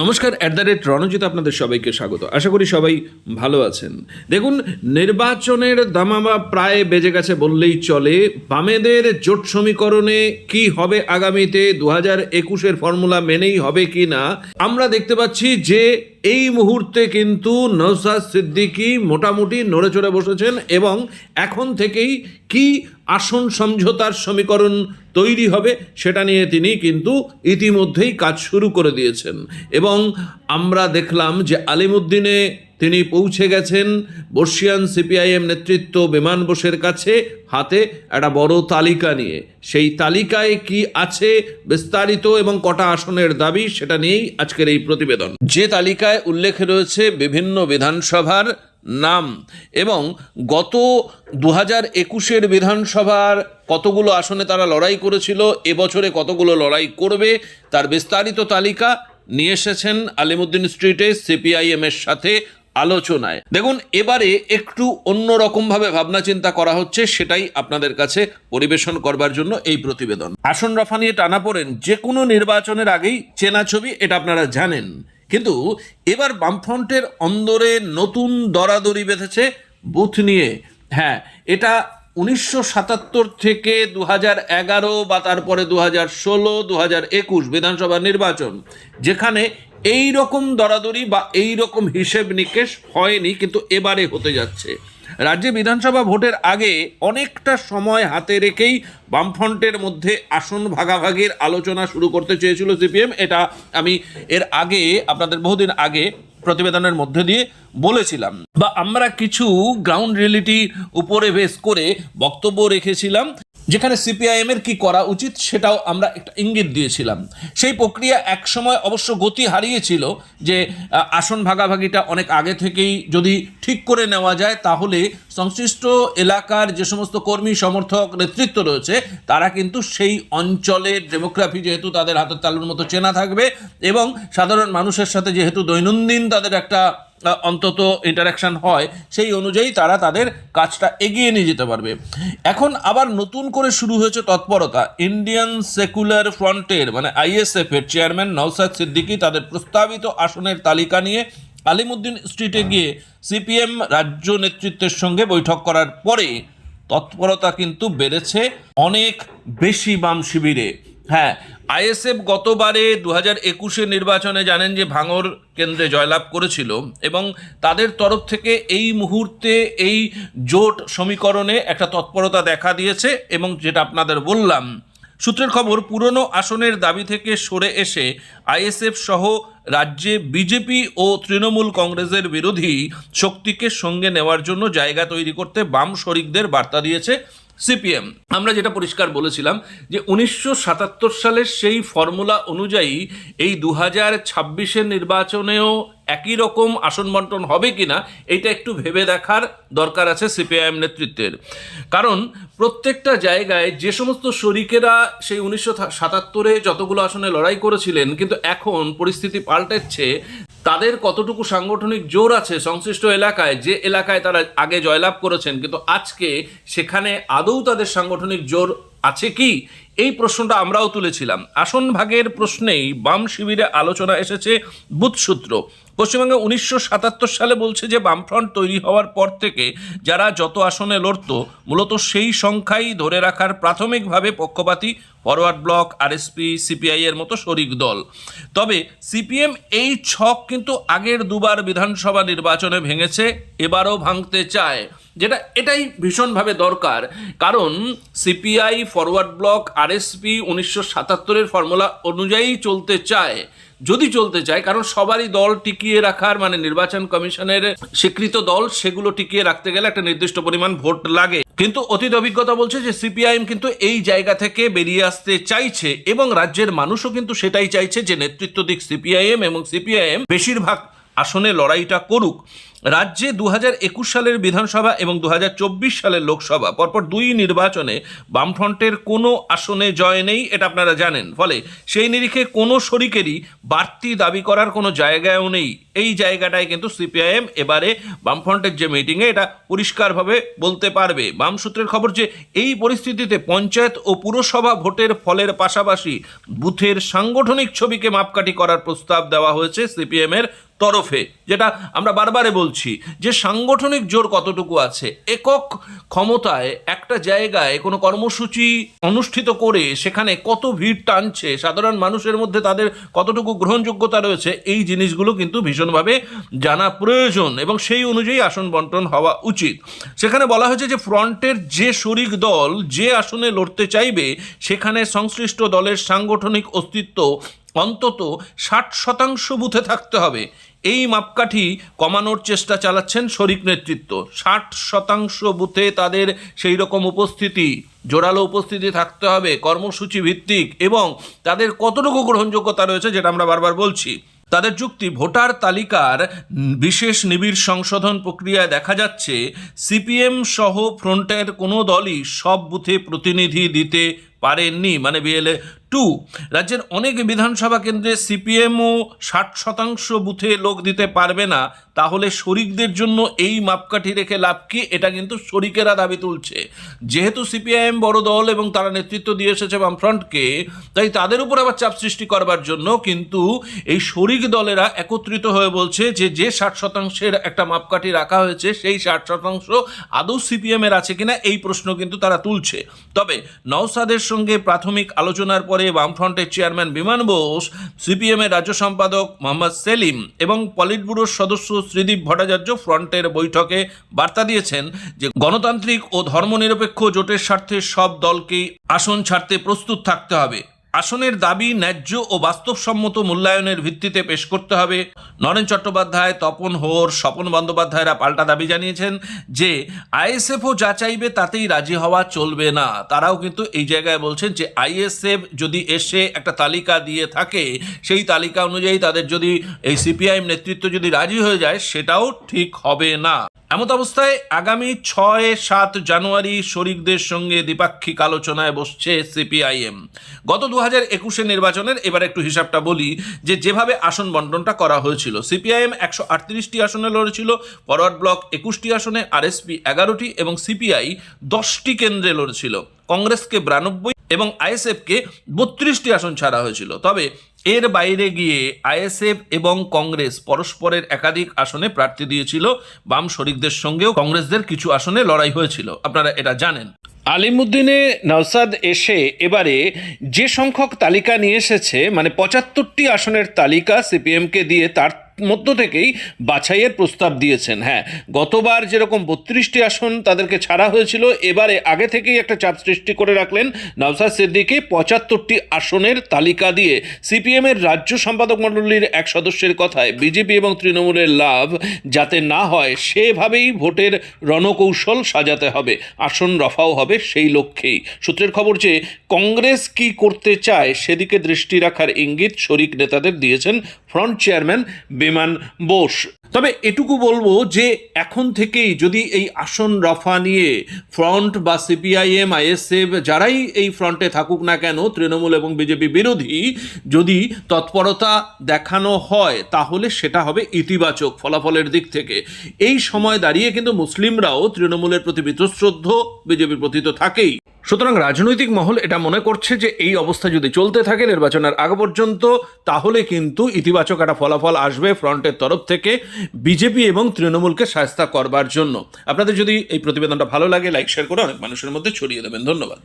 নমস্কার at the rate Ranjit আপনাদের সবাইকে স্বাগত। আশা করি সবাই ভালো আছেন। দেখুন, নির্বাচনের দামামা প্রায় বেজে গেছে বললেই চলে। বামেদের জোট সমীকরণে কি হবে আগামীতে? দু হাজার একুশের ফর্মুলা মেনেই হবে কি না? আমরা দেখতে পাচ্ছি যে এই মুহূর্তে কিন্তু নৌসাদ সিদ্দিকি মোটামুটি নড়ে চড়ে বসেছেন এবং এখন থেকেই কি আসন সমঝোতার সমীকরণ তৈরি হবে, সেটা নিয়ে তিনি কিন্তু ইতিমধ্যেই কাজ শুরু করে দিয়েছেন। এবং আমরা দেখলাম যে আলিমুদ্দিনে তিনি পৌঁছে গেছেন, বর্ষিয়ান সিপিআইএম নেতৃত্ব বিমান বোসের কাছে হাতে একটা বড় তালিকা নিয়ে। সেই তালিকায় কি আছে বিস্তারিত এবং কটা আসনের দাবি, সেটা নিয়েই আজকের এই প্রতিবেদন। যে তালিকায় উল্লেখ রয়েছে বিভিন্ন বিধানসভার নাম। এবং গত দু হাজার একুশের বিধানসভার কতগুলো আসনে তারা লড়াই করেছিল এবছরে কতগুলো লড়াই করবে, তার বিস্তারিত তালিকা নিয়ে এসেছেন আলিমুদ্দিন স্ট্রিটে সিপিআইএমের সাথে আলোচনায়। দেখুন, এবারে একটু অন্যরকমভাবে ভাবনা চিন্তা করা হচ্ছে, সেটাই আপনাদের কাছে পরিবেশন করবার জন্য এই প্রতিবেদন। আসন রফা নিয়ে টানা পড়েন যে কোনো নির্বাচনের আগেই চেনা ছবি, এটা আপনারা জানেন। কিন্তু এবার বামফ্রন্টের অন্দরে নতুন দরাদরি বেঁধেছে বুথ নিয়ে। হ্যাঁ এটা উনিশশো সাতাত্তর থেকে দু এগারো বা তারপরে দু হাজার ষোলো দু হাজার একুশ বিধানসভা নির্বাচন, যেখানে এই রকম দরাদরি বা এই রকম হিসেব নিকেশ হয়নি, কিন্তু এবারে হতে যাচ্ছে। রাজ্যে বিধানসভা ভোটের আগে অনেকটা সময় হাতে রেখেই বামফ্রন্টের মধ্যে আসন ভাগাভাগির আলোচনা শুরু করতে চেয়েছিল সিপিএম। এটা আমি এর আগে, আপনাদের বহুদিন আগে প্রতিবেদনের মধ্যে দিয়ে বলেছিলাম। বা আমরা কিছু গ্রাউন্ড রিয়েলিটির উপরে বেস করে বক্তব্য রেখেছিলাম, যেখানে সিপিআইএম এর কি করা উচিত সেটাও আমরা একটা ইঙ্গিত দিয়েছিলাম। সেই প্রক্রিয়া একসময় অবশ্য গতি হারিয়েছিল যে আসন ভাগাভাগিটা অনেক আগে থেকেই যদি ঠিক করে নেওয়া যায়, তাহলে সংশ্লিষ্ট এলাকার যে সমস্ত কর্মী, সমর্থক, নেতৃত্ব রয়েছে, তারা কিন্তু সেই অঞ্চলের ডেমোগ্রাফি যেহেতু তাদের হাতের তালুর মতো চেনা থাকবে এবং সাধারণ মানুষের সাথে যেহেতু দৈনন্দিন তাদের একটা অন্তত ইন্টারাকশন হয়, সেই অনুযায়ী তারা তাদের কাজটা এগিয়ে নিয়ে যেতে পারবে। এখন আবার নতুন করে শুরু হয়েছে তৎপরতা। ইন্ডিয়ান সেকুলার ফ্রন্টের মানে আইএসএফের চেয়ারম্যান নওসাদ সিদ্দিকী তাদের প্রস্তাবিত আসনের তালিকা নিয়ে আলিমুদ্দিন স্ট্রিটে গিয়ে সিপিএম রাজ্য নেতৃত্বের সঙ্গে বৈঠক করার পরে তৎপরতা কিন্তু বেড়েছে অনেক বেশি বাম শিবিরে। হ্যাঁ আইএসএফ গতবারে দু হাজার একুশের নির্বাচনে জানেন যে ভাঙর কেন্দ্রে জয়লাভ করেছিল এবং তাদের তরফ থেকে এই মুহূর্তে এই জোট সমীকরণে একটা তৎপরতা দেখা দিয়েছে এবং যেটা আপনাদের বললাম সূত্রের খবর, পুরনো আসনের দাবি থেকে সরে এসে আইএসএফ সহ রাজ্যে বিজেপি ও তৃণমূল কংগ্রেসের বিরোধী শক্তিকে সঙ্গে নেওয়ার জন্য জায়গা তৈরি করতে বাম শরিকদের বার্তা দিয়েছে সিপিএম। আমরা যেটা পরিষ্কার বলেছিলাম যে উনিশশো সাতাত্তর সালের সেই ফর্মুলা অনুযায়ী এই দু হাজার নির্বাচনেও একই রকম আসন বন্টন হবে কিনা, এটা একটু ভেবে দেখার দরকার আছে সিপিআইএম নেতৃত্বের। কারণ প্রত্যেকটা জায়গায় যে সমস্ত শরিকেরা সেই উনিশশো সাতাত্তরে যতগুলো আসনে লড়াই করেছিলেন, কিন্তু এখন পরিস্থিতি পাল্টেছে, তাদের কতটুকু সাংগঠনিক জোর আছে সংশ্লিষ্ট এলাকায়, যে এলাকায় তারা আগে জয়লাভ করেছেন, কিন্তু আজকে সেখানে আদৌ তাদের সাংগঠনিক জোর আছে কি? এই প্রশ্নটা আমরাও তুলেছিলাম। আসন ভাগের প্রশ্নেই বাম শিবিরে আলোচনা এসেছে বুথসূত্র পশ্চিমবঙ্গে উনিশশো সাতাত্তর সালে বলছে যে, বামফ্রন্ট তৈরি হওয়ার পর থেকে যারা যত আসনে লড়ত, মূলত সেই সংখ্যাই ধরে রাখার প্রাথমিকভাবে পক্ষপাতী ফরওয়ার্ড ব্লক, আরএসপি, সিপিআই এর মতো শরিক দল। তবে সিপিএম এই ছক কিন্তু আগের দুবার বিধানসভা নির্বাচনে ভেঙেছে, এবারও ভাঙতে চায়। যেটা, এটাই ভীষণভাবে দরকার। কারণ সিপিআই, ফরওয়ার্ড ব্লক, আরএসপি উনিশশো সাতাত্তরের ফর্মুলা অনুযায়ী চলতে চায়। যদি চলতে চায়, কারণ সবারই দল টিকিয়ে রাখার মানে নির্বাচন কমিশনের স্বীকৃত দল, সেগুলো টিকিয়ে রাখতে গেলে একটা নির্দিষ্ট পরিমাণ ভোট লাগে। কিন্তু অতীত অভিজ্ঞতা বলছে যে, সিপিআইএম কিন্তু এই জায়গা থেকে বেরিয়ে আসতে চাইছে এবং রাজ্যের মানুষও কিন্তু সেটাই চাইছে যে, নেতৃত্ব দিক সিপিআইএম এবং সিপিআইএম বেশিরভাগ আসনে লড়াইটা করুক। রাজ্যে দু সালের বিধানসভা এবং দু হাজার চব্বিশ সালের লোকসভা, পরপর দুই নির্বাচনে বামফ্রন্টের কোনো আসনে জয় নেই, এটা আপনারা জানেন। ফলে সেই নিরিখে কোনো শরিকেরই বাড়তি দাবি করার কোনো জায়গায়ও নেই। এই জায়গাটায় কিন্তু সিপিআইএম এবারে বামফ্রন্টের যে মিটিংয়ে এটা পরিষ্কারভাবে বলতে পারবে। বাম সূত্রের খবর যে, এই পরিস্থিতিতে পঞ্চায়েত ও পুরসভা ভোটের ফলের পাশাপাশি বুথের সাংগঠনিক ছবিকে মাপকাঠি করার প্রস্তাব দেওয়া হয়েছে সিপিএমের তরফে, যেটা আমরা বারবারে বলছি। যে সাংগঠনিক জোর কতটুকু আছে? একক ক্ষমতায় একটা জায়গায় কোনো কর্মসূচি অনুষ্ঠিত করে সেখানে কত ভিড় টানছে, সাধারণ মানুষের মধ্যে তাদের কতটুকু গ্রহণযোগ্যতা রয়েছে, এই জিনিসগুলো কিন্তু ভীষণভাবে জানা প্রয়োজন এবং সেই অনুযায়ী আসন বন্টন হওয়া উচিত। সেখানে বলা হয়েছে যে ফ্রন্টের যে শরিক দল যে আসনে লড়তে চাইবে, সেখানে সংশ্লিষ্ট দলের সাংগঠনিক অস্তিত্ব অন্তত ষাট শতাংশ বুথে থাকতে হবে। এই মাপকাঠি কমানোর চেষ্টা চালাচ্ছেন শরিক নেতৃত্ব। ষাট শতাংশ বুথে তাদের সেই রকম উপস্থিতি, জোরালো উপস্থিতি থাকতে হবে, কর্মসূচি ভিত্তিক, এবং তাদের কতটুকু গ্রহণযোগ্যতা রয়েছে যেটা আমরা বারবার বলছি। তাদের যুক্তি, ভোটার তালিকার বিশেষ নিবিড় সংশোধন প্রক্রিয়ায় দেখা যাচ্ছে, সিপিএম সহ ফ্রন্টের কোনো দলই সব বুথে প্রতিনিধি দিতে পারেননি। মানে বিএলএ টু রাজ্যের অনেক বিধানসভা কেন্দ্রে সিপিএমও ষাট শতাংশ বুথে লোক দিতে পারবে না। তাহলে শরিকদের জন্য এই মাপকাঠি রেখে লাভ কি? এটা কিন্তু শরিকেরা দাবি তুলছে। যেহেতু সিপিআইএম বড় দল এবং তারা নেতৃত্ব দিয়ে এসেছে বামফ্রন্টকে, তাই তাদের উপর আবার চাপ সৃষ্টি করবার জন্য কিন্তু এই শরিক দলেরা একত্রিত হয়ে বলছে যে যে ষাট শতাংশের একটা মাপকাঠি রাখা হয়েছে, সেই ষাট শতাংশ আদৌ সিপিএমের আছে কিনা এই প্রশ্ন কিন্তু তারা তুলছে। তবে নওসাদের সঙ্গে প্রাথমিক আলোচনার পরে বামফ্রন্টের চেয়ারম্যান বিমান বোস, সিপিএমের রাজ্য সম্পাদক মোহাম্মদ সেলিম এবং পলিট ব্যুরোর সদস্য শ্রীদীপ ভট্টাচার্য ফ্রন্টের বৈঠকে বার্তা দিয়েছেন যে গণতান্ত্রিক ও ধর্মনিরপেক্ষ জোটের স্বার্থে সব দলকেই আসন ছাড়তে প্রস্তুত থাকতে হবে। আসনের দাবি ন্যায্য ও বাস্তবসম্মত মূল্যায়নের ভিত্তিতে পেশ করতে হবে। নরেন চট্টোপাধ্যায়, তপন হোর, স্বপন বন্দ্যোপাধ্যায়রা পাল্টা দাবি জানিয়েছেন যে, আইএসএফও যা চাইবে তাতেই রাজি হওয়া চলবে না। তারাও কিন্তু এই জায়গায় বলছেন যে, আইএসএফ যদি এসে একটা তালিকা দিয়ে থাকে, সেই তালিকা অনুযায়ী তাদের যদি এই সিপিআইএম নেতৃত্ব যদি রাজি হয়ে যায়, সেটাও ঠিক হবে না। এমত অবস্থায় আগামী ছয়, সাত জানুয়ারি শরিকদের সঙ্গে দ্বিপাক্ষিক আলোচনায় বসছে সিপিআইএম। গত দু হাজার একুশে নির্বাচনের এবার একটু হিসাবটা বলি যে যেভাবে আসন বন্টনটা করা হয়েছিল, সিপিআইএম একশো আটত্রিশটি আসনে লড়েছিল, ফরওয়ার্ড ব্লক একুশটি আসনে, আরএসপি এগারোটি এবং সিপিআই দশটি কেন্দ্রে লড়েছিল। কংগ্রেসকে বিরানব্বই এবং আইএসএফকে বত্রিশটি আসন ছাড়া হয়েছিল। তবে এর বাইরে গিয়ে আইএসএফ এবং কংগ্রেস পরস্পরের একাধিক আসনে প্রার্থী দিয়েছিল। বাম শরিকদের সঙ্গেও কংগ্রেসদের কিছু আসনে লড়াই হয়েছিল। আপনারা এটা জানেন। আলিমুদ্দিনে নওসাদ এসে এবারে যে সংখ্যক তালিকা নিয়ে এসেছে মানে পঁচাত্তরটি আসনের তালিকা সিপিএমকে দিয়ে, তার মধ্য থেকেই বাছাইয়ের প্রস্তাব দিয়েছেন। হ্যাঁ গতবার যেরকম বত্রিশটি আসন তাদেরকে ছাড়া হয়েছিল, এবারে আগে থেকেই একটা চাপ সৃষ্টি করে রাখলেন নওসাদ সিদ্দিকি। পঁচাত্তরটি আসনের তালিকা দিয়ে সিপিএমের রাজ্য সম্পাদক মণ্ডলীর এক সদস্যের কথায় বিজেপি এবং তৃণমূলের লাভ যাতে না হয়, সেভাবেই ভোটের রণকৌশল সাজাতে হবে। আসন রফাও হবে সেই লক্ষ্যেই। সূত্রের খবর যে, কংগ্রেস কি করতে চায় সেদিকে দৃষ্টি রাখার ইঙ্গিত শরিক নেতাদের দিয়েছেন ফ্রন্ট চেয়ারম্যান বিমান বোস। তবে এটুকু বলব যে এখন থেকেই যদি এই আসন রফা নিয়ে ফ্রন্ট বা সিপিআইএম, আইএসএফ যারাই এই ফ্রন্টে থাকুক না কেন, তৃণমূল এবং বিজেপি বিরোধী যদি তৎপরতা দেখানো হয়, তাহলে সেটা হবে ইতিবাচক ফলাফলের দিক থেকে। এই সময় দাঁড়িয়ে কিন্তু মুসলিমরাও তৃণমূলের প্রতি বীতশ্রদ্ধ, বিজেপির প্রতি তো থাকেই। সুতরাং রাজনৈতিক মহল এটা মনে করছে যে এই অবস্থা যদি চলতে থাকে নির্বাচনের আগ পর্যন্ত, তাহলে কিন্তু ইতিবাচক একটা ফলাফল আসবে ফ্রন্টের তরফ থেকে বিজেপি এবং তৃণমূলকে সাহস্তা করবার জন্য। আপনাদের যদি এই প্রতিবেদনটা ভালো লাগে, লাইক, শেয়ার করে অনেক মানুষের মধ্যে ছড়িয়ে দেবেন। ধন্যবাদ।